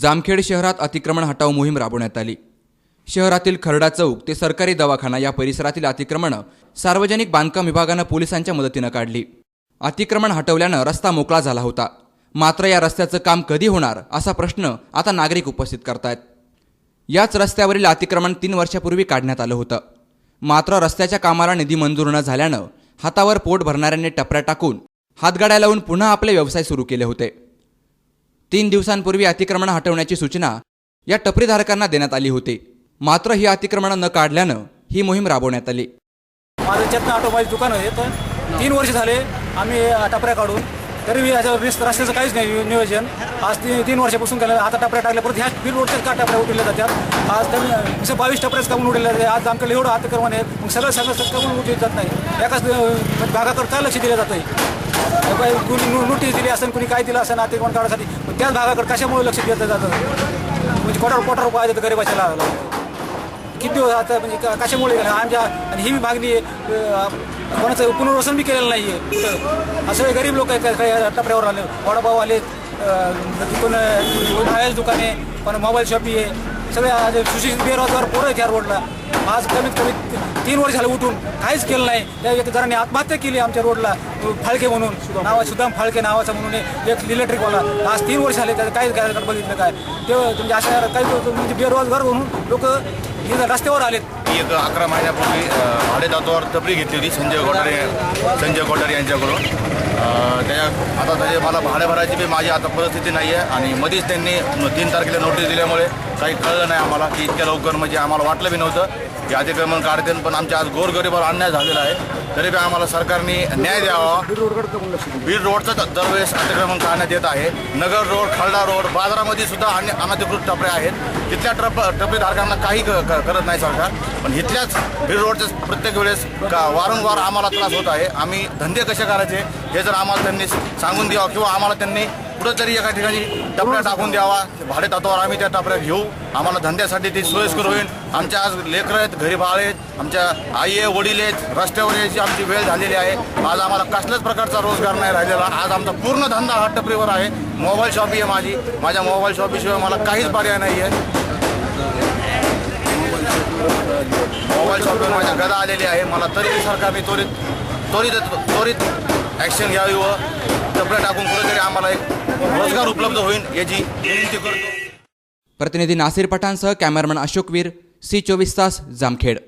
जामखेड शहरात अतिक्रमण हटाव मोहीम राबवण्यात आली. शहरातील खरडा चौक ते सरकारी दवाखाना या परिसरातील अतिक्रमणं सार्वजनिक बांधकाम विभागानं पोलिसांच्या मदतीनं काढली. अतिक्रमण हटवल्यानं रस्ता मोकळा झाला होता. मात्र या रस्त्याचं काम कधी होणार असा प्रश्न आता नागरिक उपस्थित करतायत. याच रस्त्यावरील अतिक्रमण तीन वर्षापूर्वी काढण्यात आलं होतं. मात्र रस्त्याच्या कामाला निधी मंजूर न झाल्यानं हातावर पोट भरणाऱ्यांनी टपऱ्या टाकून हातगाड्या लावून पुन्हा आपले व्यवसाय सुरू केले होते. तीन दिवसांपूर्वी अतिक्रमण हटवण्याची सूचना या टपरीधारकांना देण्यात आली होती. मात्र ही अतिक्रमणं न काढल्यानं ही मोहीम राबवण्यात आली. माझं चेतना ऑटोमोबाईल दुकान आहे. तर तीन वर्ष झाले आम्ही टपऱ्या काढून. तरी मी याच्या वीस रस्त्याचं काहीच नाही नियोजन. आज ती तीन वर्षापासून केलं आता टपऱ्या टाकल्या. परत ह्या बीड रोडच्याच का टपऱ्या उडल्या जातात? आज तर बावीस टपऱ्याच कामून उडलेल्या जाते आज आमकडे एवढं अतिक्रमण आहे. मग सगळं सगळं कामून उठले जात नाही? एकाच भागाकडे काय लक्ष दिलं जात नाही कुणी नो- नोटीस दिली असेल कुणी काय दिलं असेल अतिक्रमण काढण्यासाठी त्याच भागाकडे कशामुळे लक्ष दिलं जातं? म्हणजे कोटार कोटार रुपये तर गरीबाच्या किती दिवस आता म्हणजे कशामुळे आमच्या आणि ही मागणी आहे, कोणाचं पुनर्वसन बी केलेलं नाही आहे कुठं? असं गरीब लोक आहेत काही टपऱ्यावर आले. वडापाव आले कोण दुकान दुकाने पण मोबाईल शॉपी आहे. सगळे सुशिक्षित बेरोजगार पोरं आहेत या रोडला आज कमीत कमी तीन वर्ष झालं उठून काहीच केलं नाही. त्या एक आत्महत्या केली आमच्या रोडला फाळके म्हणून. नावा सुदाम फाळके नावाचा म्हणून एक इलेक्ट्रिकवाला आज तीन वर्ष झाले त्याचं काहीच काय बघितलं काय. ते म्हणजे अशा काही म्हणजे बेरोजगार म्हणून लोक रस्त्यावर आलेत. मी एक अकरा महिन्यापूर्वी अ, भाडेतत्वावर टपरी घेतली होती संजय कोठारे संजय कोठारे यांच्याकडून. त्या आता त्याचे मला भाडे भरायची बी माझी आता परिस्थिती नाही आहे आणि मध्येच त्यांनी तीन तारखेला नोटीस दिल्यामुळे काही कळलं नाही आम्हाला की इतक्या लवकर म्हणजे आम्हाला वाटलं बी नव्हतं. की अतिक्रमण काढते पण आमच्या आज गोरगरीबावर अन्याय झालेला आहे. तरी बी आम्हाला सरकारने न्याय द्यावा. बीड रोडचं दरवेळेस अतिक्रमण काढण्यात येत आहे. नगर रोड खरडा रोड बाजारामध्ये सुद्धा अन्य अनधिकृत टपरे आहेत. तिथल्या टप टपरेधारकांना काही करत नाही सरकार. पण इथल्याच बीड रोडच्या प्रत्येक वेळेस का वारंवार आम्हाला त्रास होत आहे. आम्ही धंदे कसे करायचे हे जर आम्हाला त्यांनी सांगून द्यावं किंवा आम्हाला त्यांनी कुठंतरी एका ठिकाणी टपऱ्या टाकून द्यावा भाडे तत्वावर आम्ही त्या टपऱ्या घेऊ आम्हाला धंद्यासाठी ती सोयीस्कर होईल. आमच्या आज लेकरं आहेत घरी बाळ आहेत आमच्या आई आहे वडील आहेत रस्त्यावर यायची आमची वेळ झालेली आहे. आज आम्हाला कसल्याच प्रकारचा रोजगार नाही राहिलेला. आज आमचा पूर्ण धंदा हा टपरीवर आहे. मोबाईल शॉपी आहे माझी. माझ्या मोबाईल शॉपीशिवाय मला काहीच पर्याय नाही आहे मोबाईल शॉपीवर माझ्या गदा आलेली आहे. मला तरी सरकारने त्वरित त्वरित त्वरित ॲक्शन घ्यावी व टपऱ्या टाकून कुठेतरी आम्हाला एक रोजगार उपलब्ध होईल याची विनंती करतो. प्रतिनिधी नासिर पठाणसह कॅमेरामन अशोक वीर सी चोवीस तास जामखेड.